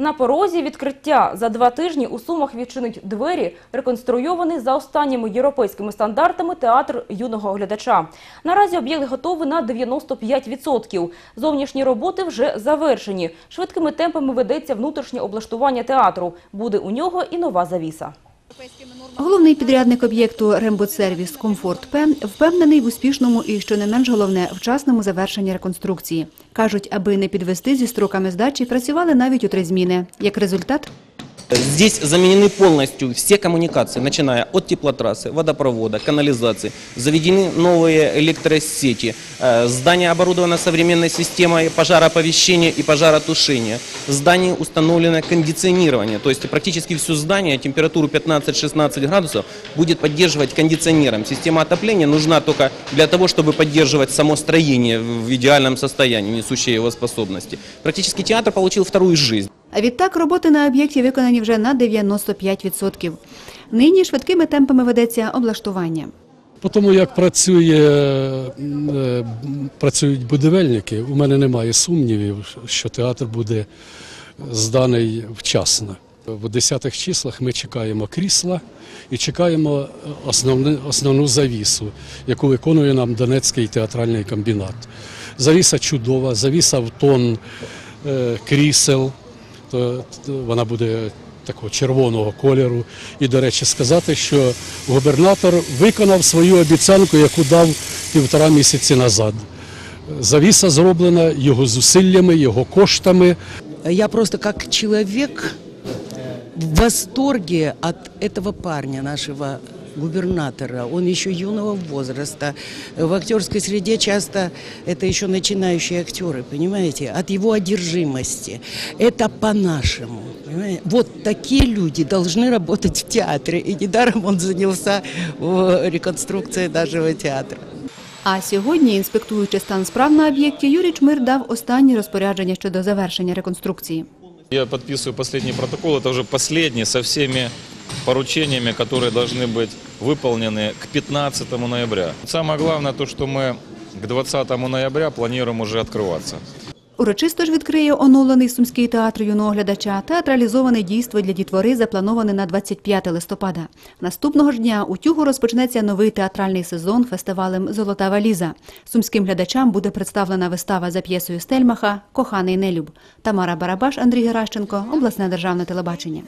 На порозі відкриття за два тижні у Сумах відчинить двері реконструйований за останніми європейськими стандартами театр юного глядача. Наразі об'єкт готовий на 95%. Зовнішні роботи вже завершені. Швидкими темпами ведеться внутрішнє облаштування театру. Буде у нього і нова завіса. Головний підрядник об'єкту «Рембудсервіс Комфорт П» впевнений в успішному і, що не менш головне, вчасному завершенні реконструкції. Кажуть, аби не підвести зі строками здачі, працювали навіть у три зміни. Як результат, Здесь заменены полностью все коммуникации, начиная от теплотрассы, водопровода, канализации. Заведены новые электросети. Э, Здание оборудовано современной системой пожароповещения и пожаротушения. В здании установлено кондиционирование, то есть практически все здание температуру 15-16 градусов будет поддерживать кондиционером. Система отопления нужна только для того, чтобы поддерживать само строение в идеальном состоянии, несущее его способности. Практически театр получил вторую жизнь. А відтак роботи на об'єкті виконані вже на 95%. Нині швидкими темпами ведеться облаштування. По тому, як працює, е, працюють будівельники, у мене немає сумнівів, що театр буде зданий вчасно. В 10-х числах ми чекаємо крісла і чекаємо основне, основну завісу, яку виконує нам Донецький театральний комбінат. Завіса чудова, завіса в тон е, крісел, то, то вона буде такого червоного кольору. І, до речі, сказати, що губернатор виконав свою обіцянку, яку дав півтора місяці назад. Завіса зроблена його зусиллями, його коштами. Я просто как человек в восторге от этого парня, нашего губернатора. Он еще юного возраста. В актерской среде часто это еще начинающие актеры, понимаете? От его одержимости. Это по-нашему. понимаете? Вот такие люди должны работать в театре. И недаром он занялся э, реконструкцией нашего театра. А сьогодні, інспектуючи стан справ на об'єкті, Юрій Чмир дав останні розпорядження щодо завершення реконструкції. Я подписываю последний протокол, это уже последний со всеми поручениями, которые должны быть выполнены к 15 ноября. Самое главное то, что мы к 20 ноября планируем уже открываться. Урочисто ж відкриє оновлений Сумський театр юного глядача театралізоване дійство для дітвори заплановане на 25 листопада. Наступного ж дня у Тюгу розпочнеться новий театральний сезон фестивалем Золота валіза. Сумським глядачам буде представлена вистава за п'єсою Стельмаха Коханий нелюб. Тамара Барабаш, Андрій Геращенко, обласне державне телебачення.